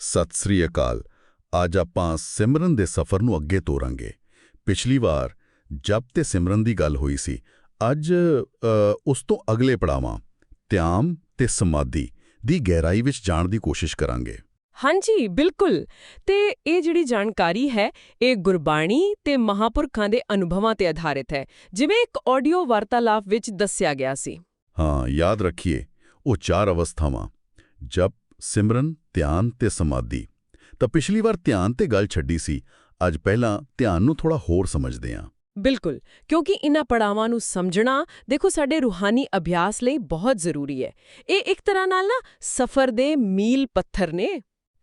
ਸਤਿ ਸ੍ਰੀ ਅਕਾਲ। ਅੱਜ ਆਪਾਂ ਸਿਮਰਨ ਦੇ ਸਫ਼ਰ ਨੂੰ ਅੱਗੇ ਤੋਰਾਂਗੇ। ਪਿਛਲੀ ਵਾਰ ਜਪ ਤੇ ਸਿਮਰਨ ਦੀ ਗੱਲ ਹੋਈ ਸੀ। ਅੱਜ ਉਸ ਤੋਂ ਅਗਲੇ ਪੜਾਵਾਂ ਧਿਆਨ ਤੇ ਸਮਾਧੀ ਦੀ ਗਹਿਰਾਈ ਵਿੱਚ ਜਾਣ ਦੀ ਕੋਸ਼ਿਸ਼ ਕਰਾਂਗੇ। ਹਾਂਜੀ ਬਿਲਕੁਲ। ਤੇ ਇਹ ਜਿਹੜੀ ਜਾਣਕਾਰੀ ਹੈ ਇਹ ਗੁਰਬਾਣੀ ਤੇ ਮਹਾਪੁਰਖਾਂ ਦੇ ਅਨੁਭਵਾਂ ਤੇ ਆਧਾਰਿਤ ਹੈ। ਜਿਵੇਂ ਇੱਕ ਆਡੀਓ ਵਾਰਤਾਲਾਪ ਵਿੱਚ ਦੱਸਿਆ ਗਿਆ ਸੀ। ਹਾਂ ਯਾਦ ਰੱਖੀਏ ਉਹ ਚਾਰ ਅਵਸਥਾਵਾਂ ਜਪ ਸਿਮਰਨ ਧਿਆਨ ਤੇ ਸਮਾਧੀ। ਤਾਂ ਪਿਛਲੀ ਵਾਰ ਧਿਆਨ ਤੇ ਗੱਲ ਛੱਡੀ ਸੀ ਅੱਜ ਪਹਿਲਾਂ ਧਿਆਨ ਨੂੰ ਥੋੜਾ ਹੋਰ ਸਮਝਦੇ ਹਾਂ। ਬਿਲਕੁਲ ਕਿਉਂਕਿ ਇਨ੍ਹਾਂ ਪੜਾਵਾਂ ਨੂੰ ਸਮਝਣਾ ਦੇਖੋ ਸਾਡੇ ਰੂਹਾਨੀ ਅਭਿਆਸ ਲਈ ਬਹੁਤ ਜ਼ਰੂਰੀ ਹੈ। ਇਹ ਇੱਕ ਤਰ੍ਹਾਂ ਨਾਲ ਨਾ ਸਫ਼ਰ ਦੇ ਮੀਲ ਪੱਥਰ ਨੇ।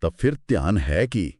ਤਾਂ ਫਿਰ ਧਿਆਨ ਹੈ ਕੀ?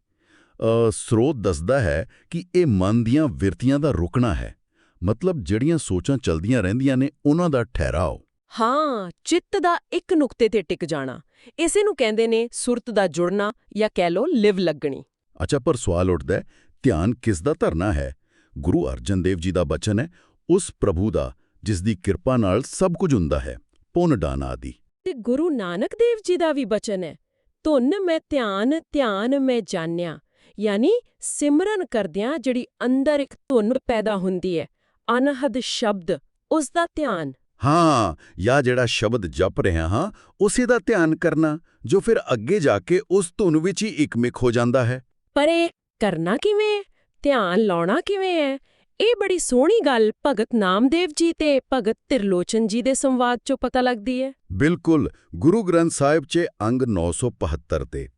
ਸਰੋਤ ਦੱਸਦਾ ਹੈ ਕਿ ਇਹ ਮਨ ਦੀਆਂ ਵਿਰਤੀਆਂ ਦਾ ਰੁਕਣਾ ਹੈ। ਮਤਲਬ ਜਿਹੜੀਆਂ ਸੋਚਾਂ ਚਲਦੀਆਂ ਰਹਿੰਦੀਆਂ ਨੇ ਉਹਨਾਂ ਦਾ ਠਹਿਰਾਓ। ਹਾਂ ਚਿੱਤ ਦਾ ਇੱਕ ਨੁਕਤੇ ਤੇ ਟਿਕ ਜਾਣਾ। ਇਸੇ ਨੂੰ ਕਹਿੰਦੇ ਨੇ ਸੁਰਤ ਦਾ ਜੁੜਨਾ ਜਾਂ ਕਹਿ ਲੋ ਲਿਵ ਲੱਗਣੀ। ਅੱਛਾ ਪਰ ਸਵਾਲ ਉੱਠਦਾ ਹੈ ਧਿਆਨ ਕਿਸ ਦਾ ਧਰਨਾ ਹੈ? ਗੁਰੂ ਅਰਜਨ ਦੇਵ ਜੀ ਦਾ ਬਚਨ ਹੈ ਉਸ ਪ੍ਰਭੂ ਦਾ ਜਿਸ ਦੀ ਕਿਰਪਾ ਨਾਲ ਸਭ ਕੁਝ ਹੁੰਦਾ ਹੈ ਪੁੰਨ ਦਾਨ ਆਦਿ। ਤੇ ਗੁਰੂ ਨਾਨਕ ਦੇਵ ਜੀ ਦਾ ਵੀ ਬਚਨ ਹੈ ਧੁਨ ਮੈਂ ਧਿਆਨ ਧਿਆਨ ਮੈਂ ਜਾਣਿਆ। ਯਾਨੀ ਸਿਮਰਨ ਕਰਦਿਆਂ ਜਿਹੜੀ ਅੰਦਰ ਇੱਕ ਧੁਨ ਪੈਦਾ ਹੁੰਦੀ ਹੈ ਅਨਹਦ ਸ਼ਬਦ ਉਸ ਦਾ ਧਿਆਨ। ਹਾਂ ਜਾਂ ਜਿਹੜਾ ਸ਼ਬਦ ਜਪ ਰਿਹਾ ਹਾਂ ਉਸੇ ਦਾ ਧਿਆਨ ਕਰਨਾ ਜੋ ਫਿਰ ਅੱਗੇ ਜਾ ਕੇ ਉਸ ਧੁਨ ਵਿੱਚ ਹੀ ਇਕਮਿਕ ਹੋ ਜਾਂਦਾ ਹੈ। ਪਰ ਇਹ ਕਰਨਾ ਕਿਵੇਂ ਹੈ? ਧਿਆਨ ਲਾਉਣਾ ਕਿਵੇਂ ਹੈ? ਇਹ ਬੜੀ ਸੋਹਣੀ ਗੱਲ ਭਗਤ ਨਾਮਦੇਵ ਜੀ ਤੇ ਭਗਤ ਤਿਰਲੋਚਨ ਜੀ ਦੇ ਸੰਵਾਦ ਚੋਂ ਪਤਾ ਲੱਗਦੀ ਹੈ। ਬਿਲਕੁਲ ਗੁਰੂ ਗ੍ਰੰਥ ਸਾਹਿਬ 'ਚ ਅੰਗ 975 ਤੇ।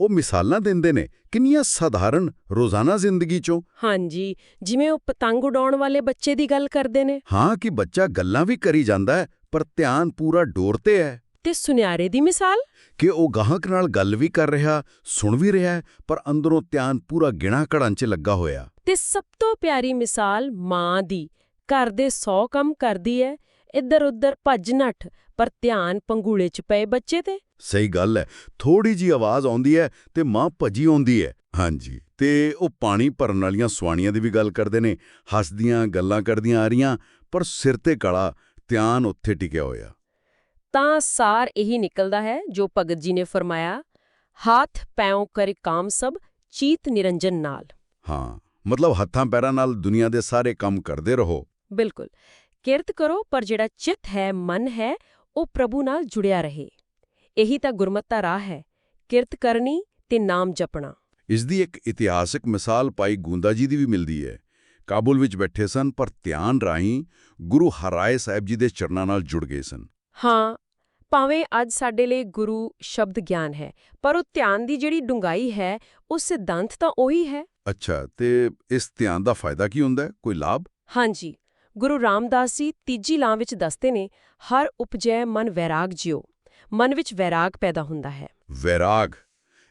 ਉਹ ਮਿਸਾਲਾਂ ਦਿੰਦੇ ਨੇ ਕਿੰਨੀਆਂ ਸਧਾਰਨ ਰੋਜ਼ਾਨਾ ਜ਼ਿੰਦਗੀ 'ਚੋਂ। ਹਾਂਜੀ ਜਿਵੇਂ ਉਹ ਪਤੰਗ ਉਡਾਉਣ ਵਾਲੇ ਬੱਚੇ ਦੀ ਗੱਲ ਕਰਦੇ ਨੇ। ਹਾਂ ਕਿ ਬੱਚਾ ਗੱਲਾਂ ਵੀ ਕਰੀ ਜਾਂਦਾ ਹੈ ਪਰ ਧਿਆਨ ਪੂਰਾ ਡੋਰ ਤੇ ਹੈ। ਤੇ ਸੁਨਿਆਰੇ ਦੀ ਮਿਸਾਲ? ਕਿ ਉਹ ਗਾਹਕ ਨਾਲ ਗੱਲ ਵੀ ਕਰ ਰਿਹਾ ਸੁਣ ਵੀ ਰਿਹਾ ਪਰ ਅੰਦਰੋਂ ਧਿਆਨ ਪੂਰਾ ਗਿਣਾ ਘੜਨ 'ਚ ਲੱਗਾ ਹੋਇਆ। ਤੇ ਸਭ ਤੋਂ ਪਿਆਰੀ ਮਿਸਾਲ ਮਾਂ ਦੀ ਘਰ ਦੇ 100 ਕੰਮ ਕਰਦੀ ਹੈ ਇੱਧਰ ਉੱਧਰ ਭੱਜ ਨੱਠ ਪਰ ਧਿਆਨ ਪੰਗੂੜੇ 'ਚ ਪਏ ਬੱਚੇ ਤੇ? ਸਹੀ ਗੱਲ ਹੈ ਥੋੜੀ ਜੀ ਆਵਾਜ਼ ਆਉਂਦੀ ਹੈ ਤੇ ਮਾਂ ਭੱਜੀ ਆਉਂਦੀ ਹੈ ਹਾਂਜੀ। ਤੇ ਉਹ ਪਾਣੀ ਭਰਨ ਵਾਲੀਆਂ ਸਵਾਣੀਆਂ ਦੀ ਵੀ ਗੱਲ ਕਰਦੇ ਨੇ। ਹੱਸਦੀਆਂ ਗੱਲਾਂ ਕਰਦੀਆਂ ਆ ਰਹੀਆਂ ਪਰ ਸਿਰ ਤੇ ਕਲਾ ਧਿਆਨ ਉੱਥੇ ਟਿਕਿਆ ਹੋਇਆ। ਤਾਂ ਸਾਰ ਇਹੀ ਨਿਕਲਦਾ ਹੈ ਜੋ ਭਗਤ ਜੀ ਨੇ ਫਰਮਾਇਆ ਹਾਥ ਪੈਉ ਕਰੇ ਕਾਮ ਸਭ ਚੀਤ ਨਿਰੰਜਨ ਨਾਲ। ਹਾਂ। ਮਤਲਬ ਹੱਥਾਂ ਪੈਰਾਂ ਨਾਲ ਦੁਨੀਆ ਦੇ ਸਾਰੇ ਕੰਮ ਕਰਦੇ ਰਹੋ। ਬਿਲਕੁਲ। ਕਿਰਤ ਕਰੋ ਪਰ ਜਿਹੜਾ ਚਿੱਤ ਹੈ ਮਨ ਹੈ ਉਹ ਪ੍ਰਭੂ ਨਾਲ ਜੁੜਿਆ ਰਹੇ। ਇਹੀ ਤਾਂ ਗੁਰਮਤਿ ਰਾਹ ਹੈ ਕਿਰਤ ਕਰਨੀ ਤੇ ਨਾਮ ਜਪਣਾ। ਇਸ ਦੀ ਇੱਕ ਇਤਿਹਾਸਕ ਮਿਸਾਲ ਪਾਈ ਗੂੰਦਾ ਜੀ ਦੀ ਵੀ ਮਿਲਦੀ ਹੈ। ਕਾਬੁਲ ਵਿੱਚ ਬੈਠੇ ਸਨ ਪਰ ਧਿਆਨ ਰਾਹੀਂ ਗੁਰੂ ਹਰਾਏ ਸਾਹਿਬ ਜੀ ਦੇ ਚਰਨਾਂ ਨਾਲ ਜੁੜ ਗਏ ਸਨ। ਹਾਂ ਭਾਵੇਂ ਅੱਜ ਸਾਡੇ ਲਈ ਗੁਰੂ ਸ਼ਬਦ ਗਿਆਨ ਹੈ ਪਰ ਉਹ ਧਿਆਨ ਦੀ ਜਿਹੜੀ ਡੁੰਗਾਈ ਹੈ ਉਹ ਸਿਧਾਂਤ ਤਾਂ ਉਹੀ ਹੈ। ਅੱਛਾ ਤੇ ਇਸ ਧਿਆਨ ਦਾ ਫਾਇਦਾ ਕੀ ਹੁੰਦਾ ਹੈ? ਕੋਈ ਲਾਭ? ਹਾਂਜੀ ਗੁਰੂ ਰਾਮਦਾਸ ਜੀ ਤੀਜੀ ਲਾਂ ਵਿੱਚ ਦੱਸਦੇ ਨੇ ਹਰ ਉਪਜੈ ਮਨ ਵੈਰਾਗ ਜਿਓ ਮਨ ਵਿੱਚ ਵੈਰਾਗ ਪੈਦਾ ਹੁੰਦਾ ਹੈ। ਵੈਰਾਗ?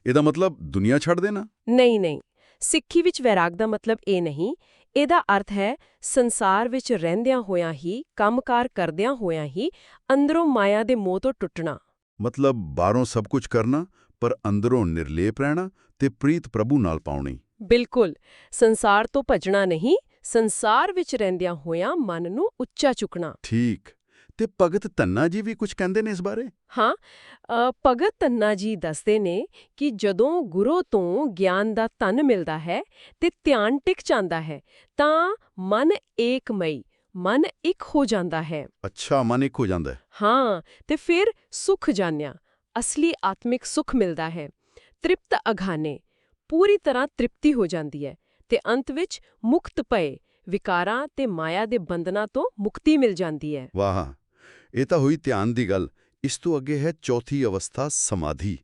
ਇਹਦਾ ਮਤਲਬ ਦੁਨੀਆ ਛੱਡ ਦੇਣਾ? ਨਹੀਂ ਨਹੀਂ। ਸਿੱਖੀ ਵਿੱਚ ਵੈਰਾਗ ਦਾ ਮਤਲਬ ਇਹ ਨਹੀਂ। ਇਹਦਾ ਅਰਥ ਹੈ ਸੰਸਾਰ ਵਿੱਚ ਰਹਿੰਦਿਆਂ ਹੋਇਆਂ ਹੀ ਕੰਮਕਾਰ ਕਰਦਿਆਂ ਹੋਇਆਂ ਹੀ ਅੰਦਰੋਂ ਮਾਇਆ ਦੇ ਮੋਹ ਤੋਂ ਟੁੱਟਣਾ। ਮਤਲਬ ਬਾਹਰੋਂ ਸਭ ਕੁਝ ਕਰਨਾ ਪਰ ਅੰਦਰੋਂ ਨਿਰਲੇਪ ਰਹਿਣਾ ਤੇ ਪ੍ਰੀਤ ਪ੍ਰਭੂ ਨਾਲ ਪਾਉਣੀ। ਬਿਲਕੁਲ। ਸੰਸਾਰ ਤੋਂ ਭੱਜਣਾ ਨਹੀਂ ਸੰਸਾਰ ਵਿੱਚ ਰਹਿੰਦਿਆਂ ਹੋਇਆਂ ਮਨ ਨੂੰ ਉੱਚਾ ਚੁੱਕਣਾ। ਠੀਕ। ਤੇ ਭਗਤ ਧੰਨਾ ਜੀ ਵੀ ਕੁਝ ਕਹਿੰਦੇ ਨੇ ਇਸ ਬਾਰੇ? ਹਾਂ ਭਗਤ ਤੰਨਾ ਜੀ ਦੱਸਦੇ ਨੇ ਕਿ ਜਦੋਂ ਗੁਰੂ ਤੋਂ ਗਿਆਨ ਦਾ ਧਨ ਮਿਲਦਾ ਹੈ ਤੇ ਧਿਆਨ ਟਿਕ ਜਾਂਦਾ ਹੈ ਤਾਂ ਮਨ ਏਕਮਈ ਮਨ ਇੱਕ ਹੋ ਜਾਂਦਾ ਹੈ। ਅੱਛਾ ਮਨ ਇੱਕ ਹੋ ਜਾਂਦਾ ਹੈ। ਹਾਂ ਤੇ ਫਿਰ ਸੁਖ ਜਾਣਿਆ ਅਸਲੀ ਆਤਮਿਕ ਸੁਖ ਮਿਲਦਾ ਹੈ। ਤ੍ਰਿਪਤ ਅਘਾਨੇ ਪੂਰੀ ਤਰ੍ਹਾਂ ਤ੍ਰਿਪਤੀ ਹੋ ਜਾਂਦੀ ਹੈ। ਤੇ ਅੰਤ ਵਿੱਚ ਮੁਕਤ ਪਏ ਵਿਕਾਰਾਂ ਤੇ ਮਾਇਆ ਦੇ ਬੰਧਨਾਂ ਤੋਂ ਮੁਕਤੀ ਮਿਲ ਜਾਂਦੀ ਹੈ। ਵਾਹ ਇਹ ਤਾਂ ਹੋਈ ਧਿਆਨ ਦੀ ਗੱਲ। ਇਸ ਤੋਂ ਅੱਗੇ ਹੈ ਚੌਥੀ ਅਵਸਥਾ ਸਮਾਧੀ।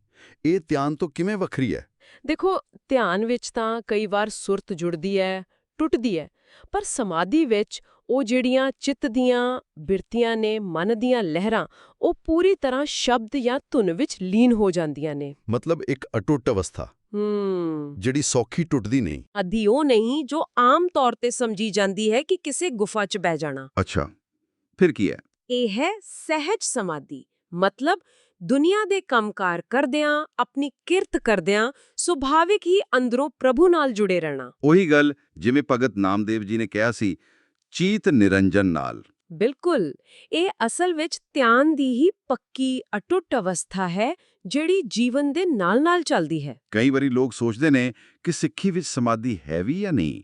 ਇਹ ਧਿਆਨ ਤੋਂ ਕਿਵੇਂ ਵੱਖਰੀ ਹੈ? ਦੇਖੋ ਧਿਆਨ ਵਿੱਚ ਤਾਂ ਕਈ ਵਾਰ ਸੁਰਤ ਜੁੜਦੀ ਹੈ ਟੁੱਟਦੀ ਹੈ ਪਰ ਸਮਾਧੀ ਵਿੱਚ ਉਹ ਜਿਹੜੀਆਂ ਚਿੱਤ ਦੀਆਂ ਬਿਰਤੀਆਂ ਨੇ ਮਨ ਦੀਆਂ ਲਹਿਰਾਂ ਉਹ ਪੂਰੀ ਤਰ੍ਹਾਂ ਸ਼ਬਦ ਜਾਂ ਧੁਨ ਵਿੱਚ ਲੀਨ ਹੋ ਜਾਂਦੀਆਂ ਨੇ। ਮਤਲਬ ਇੱਕ ਅਟੁੱਟ ਅਵਸਥਾ। ਹੂੰ। ਜਿਹੜੀ ਸੌਖੀ ਟੁੱਟਦੀ ਨਹੀਂ। ਅਧੀ ਉਹ ਨਹੀਂ ਜੋ ਆਮ ਤੌਰ ਤੇ ਸਮਝੀ ਜਾਂਦੀ ਹੈ ਕਿ ਕਿਸੇ ਗੁਫਾ 'ਚ ਬਹਿ ਜਾਣਾ। ਅੱਛਾ ਫਿਰ ਕੀ ਹੈ? ਇਹ ਹੈ ਸਹਿਜ ਸਮਾਧੀ। ਮਤਲਬ ਦੁਨੀਆ ਦੇ ਕੰਮਕਾਰ ਕਰਦਿਆਂ ਆਪਣੀ ਕਿਰਤ ਕਰਦਿਆਂ ਸੁਭਾਵਿਕ ਹੀ ਅੰਦਰੋਂ ਪ੍ਰਭੂ ਨਾਲ ਜੁੜੇ ਰਹਿਣਾ। ਉਹੀ ਗੱਲ ਜਿਵੇਂ ਭਗਤ ਨਾਮਦੇਵ ਜੀ ਨੇ ਕਿਹਾ ਸੀ ਚੀਤ ਨਿਰੰਜਨ ਨਾਲ। ਬਿਲਕੁਲ ਇਹ ਅਸਲ ਵਿੱਚ ਧਿਆਨ ਦੀ ਹੀ ਪੱਕੀ ਅਟੁੱਟ ਅਵਸਥਾ ਹੈ ਜਿਹੜੀ ਜੀਵਨ ਦੇ ਨਾਲ-ਨਾਲ ਚੱਲਦੀ ਹੈ। ਕਈ ਵਾਰੀ ਲੋਕ ਸੋਚਦੇ ਨੇ ਕਿ ਸਿੱਖੀ ਵਿੱਚ ਸਮਾਧੀ ਹੈ ਵੀ ਜਾਂ ਨਹੀਂ।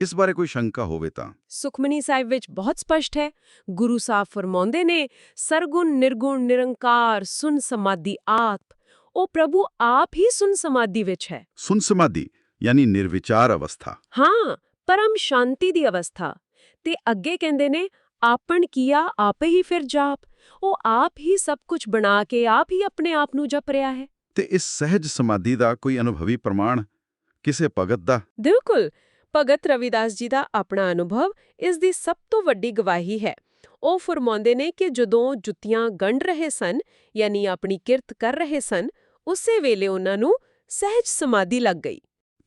ਇਸ ਬਾਰੇ ਕੋਈ ਸ਼ੰਕਾ ਹੋਵੇ ਤਾਂ। ਸੁਖਮਨੀ ਸਾਹਿਬ ਵਿੱਚ ਬਹੁਤ ਸਪਸ਼ਟ ਹੈ। ਗੁਰੂ ਸਾਹਿਬ ਫਰਮਾਉਂਦੇ ਨੇ ਸਰਗੁਣ ਨਿਰਗੁਣ ਨਿਰੰਕਾਰ ਸੁਨ ਸਮਾਧੀ ਆਪ। ਉਹ ਪ੍ਰਭੂ ਆਪ ਹੀ ਸੁਨ ਸਮਾਧੀ ਵਿੱਚ ਹੈ। ਸੁਨ ਸਮਾਧੀ ਯਾਨੀ ਨਿਰਵਿਚਾਰ ਅਵਸਥਾ। ਹਾਂ ਪਰਮ ਸ਼ਾਂਤੀ ਦੀ ਅਵਸਥਾ। ਤੇ ਅੱਗੇ ਕਹਿੰਦੇ ਨੇ ਆਪਣ ਕੀਆ ਆਪੇ ਹੀ ਫਿਰ ਜਾਪ ਉਹ ਆਪ ਹੀ ਸਭ ਕੁਝ ਬਣਾ ਕੇ ਆਪ ਹੀ ਆਪਣੇ ਆਪ ਨੂੰ ਜਪ ਰਿਹਾ ਹੈ ਤੇ ਇਸ ਸਹਿਜ ਸਮਾਧੀ ਦਾ ਕੋਈ ਅਨੁਭਵੀ ਪ੍ਰਮਾਣ ਕਿਸੇ ਭਗਤ ਦਾ ਬਿਲਕੁਲ ਭਗਤ ਰਵਿਦਾਸ ਜੀ ਦਾ ਆਪਣਾ ਅਨੁਭਵ ਇਸ ਦੀ ਸਭ ਤੋਂ ਵੱਡੀ ਗਵਾਹੀ ਹੈ ਉਹ ਫਰਮਾਉਂਦੇ ਨੇ ਕਿ ਜਦੋਂ ਜੁੱਤੀਆਂ ਗੰਢ ਰਹੇ ਸਨ ਯਾਨੀ ਆਪਣੀ ਕਿਰਤ ਕਰ ਰਹੇ ਸਨ ਉਸੇ ਵੇਲੇ ਉਹਨਾਂ ਨੂੰ ਸਹਿਜ ਸਮਾਧੀ ਲੱਗ ਗਈ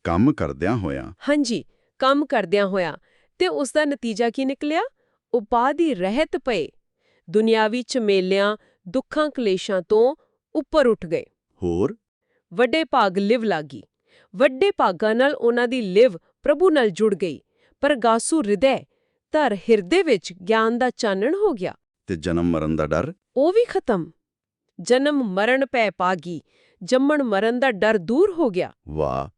ਕੰਮ ਕਰਦਿਆਂ ਹੋਇਆਂ ਹਾਂਜੀ ਕੰਮ ਕਰਦਿਆਂ ਹੋਇਆ ਤੇ ਉਸ ਦਾ ਨਤੀਜਾ ਕੀ ਨਿਕਲਿਆ ਉਪਾਧੀ ਰਹਿਤ ਪਏ। ਦੁਨਿਆਵੀ ਝਮੇਲਿਆਂ ਦੁੱਖਾਂ ਕਲੇਸ਼ਾਂ ਤੋਂ ਉੱਪਰ ਉੱਠ ਗਏ। ਹੋਰ? ਵੱਡੇ ਭਾਗ ਲਿਵ ਲਾਗੀ। ਵੱਡੇ ਭਾਗਾਂ ਨਾਲ ਉਹਨਾਂ ਦੀ ਲਿਵ ਪ੍ਰਭੂ ਨਾਲ ਜੁੜ ਗਈ। ਪਰ ਗਾਸੂ ਹਿਰਦੇ ਧਰ ਹਿਰਦੇ ਵਿੱਚ ਗਿਆਨ ਦਾ ਚਾਨਣ ਹੋ ਗਿਆ। ਤੇ ਜਨਮ ਮਰਨ ਦਾ ਡਰ? ਉਹ ਵੀ ਖਤਮ। ਜਨਮ ਮਰਨ ਪੈ ਪਾਗੀ। ਜੰਮਣ ਮਰਨ ਦਾ ਡਰ ਦੂਰ ਹੋ ਗਿਆ। ਵਾਹ।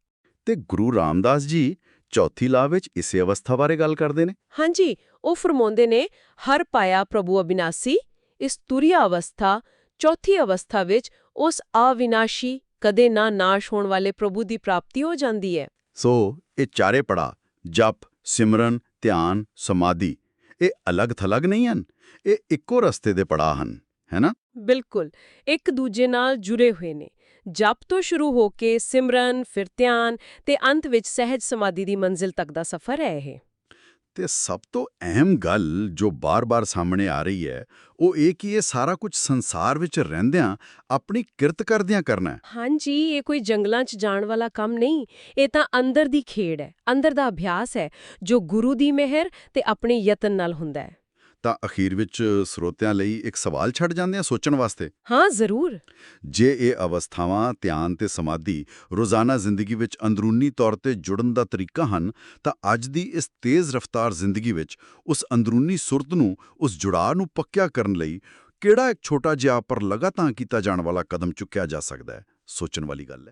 ਤੇ ਗੁਰੂ ਰਾਮਦਾਸ ਜੀ ਚੌਥੀ ਲਾਹ ਵਿੱਚ ਇਸੇ ਅਵਸਥਾ ਬਾਰੇ ਗੱਲ ਕਰਦੇ ਨੇ। ਹਾਂਜੀ ਉਹ ਫਰਮਾਉਂਦੇ ਨੇ ਹਰ ਪਾਇਆ ਪ੍ਰਭੂ ਅਬਿਨਾਸੀ ਇਸ ਤੁਰਿਆ ਅਵਸਥਾ ਚੌਥੀ ਅਵਸਥਾ ਵਿੱਚ ਉਸ ਅਵਿਨਾਸ਼ੀ ਕਦੇ ਨਾ ਨਾਸ਼ ਹੋਣ ਵਾਲੇ ਪ੍ਰਭੂ ਦੀ ਪ੍ਰਾਪਤੀ ਹੋ ਜਾਂਦੀ ਹੈ। ਸੋ ਇਹ ਚਾਰੇ ਪੜਾ ਜਪ ਸਿਮਰਨ ਧਿਆਨ ਸਮਾਧੀ ਇਹ ਅਲੱਗ-ਥਲੱਗ ਨਹੀਂ ਹਨ ਇਹ ਇੱਕੋ ਰਸਤੇ ਦੇ ਪੜਾ ਹਨ ਹੈਨਾ ਬਿਲਕੁਲ ਇੱਕ ਦੂਜੇ ਨਾਲ ਜੁੜੇ ਹੋਏ ਨੇ। ਜਪ ਤੋਂ ਸ਼ੁਰੂ ਹੋ ਕੇ ਸਿਮਰਨ ਫਿਰ ਧਿਆਨ ਤੇ ਅੰਤ ਵਿੱਚ ਸਹਿਜ ਸਮਾਧੀ ਦੀ ਮੰਜ਼ਿਲ ਤੱਕ ਦਾ ਸਫ਼ਰ ਹੈ ਇਹ। ਤੇ ਸਭ ਤੋਂ ਅਹਿਮ ਗੱਲ ਜੋ ਬਾਰ-ਬਾਰ ਸਾਹਮਣੇ ਆ ਰਹੀ ਹੈ ਉਹ ਇਹ ਕਿ ਇਹ ਸਾਰਾ ਕੁਝ ਸੰਸਾਰ ਵਿੱਚ ਰਹਿੰਦਿਆਂ ਆਪਣੀ ਕਿਰਤ ਕਰਦਿਆਂ ਕਰਨਾ ਹੈ। ਹਾਂਜੀ ਇਹ ਕੋਈ ਜੰਗਲਾਂ 'ਚ ਜਾਣ ਵਾਲਾ ਕੰਮ ਨਹੀਂ ਇਹ ਤਾਂ ਅੰਦਰ ਦੀ ਖੇਡ ਹੈ ਅੰਦਰ ਦਾ ਅਭਿਆਸ ਹੈ ਜੋ ਗੁਰੂ ਦੀ ਮਿਹਰ ਤੇ ਆਪਣੇ ਯਤਨ ਨਾਲ ਹੁੰਦਾ ਹੈ। ਤਾਂ ਅਖੀਰ ਵਿੱਚ ਸਰੋਤਿਆਂ ਲਈ ਇੱਕ ਸਵਾਲ ਛੱਡ ਜਾਂਦੇ ਆ ਸੋਚਣ ਵਾਸਤੇ। ਹਾਂ ਜ਼ਰੂਰ। ਜੇ ਇਹ ਅਵਸਥਾਵਾਂ ਧਿਆਨ ਤੇ ਸਮਾਧੀ ਰੋਜ਼ਾਨਾ ਜ਼ਿੰਦਗੀ ਵਿੱਚ ਅੰਦਰੂਨੀ ਤੌਰ ਤੇ ਜੁੜਨ ਦਾ ਤਰੀਕਾ ਹਨ ਤਾਂ ਅੱਜ ਦੀ ਇਸ ਤੇਜ਼ ਰਫ਼ਤਾਰ ਜ਼ਿੰਦਗੀ ਵਿੱਚ ਉਸ ਅੰਦਰੂਨੀ ਸੁਰਤ ਨੂੰ ਉਸ ਜੁੜਾਅ ਨੂੰ ਪੱਕਿਆ ਕਰਨ ਲਈ ਕਿਹੜਾ ਇੱਕ ਛੋਟਾ ਜਿਹਾ ਪਰ ਲਗਾਤਾਰ ਕੀਤਾ ਜਾਣ ਵਾਲਾ ਕਦਮ ਚੁੱਕਿਆ ਜਾ ਸਕਦਾ ਹੈ? ਸੋਚਣ ਵਾਲੀ ਗੱਲ ਹੈ।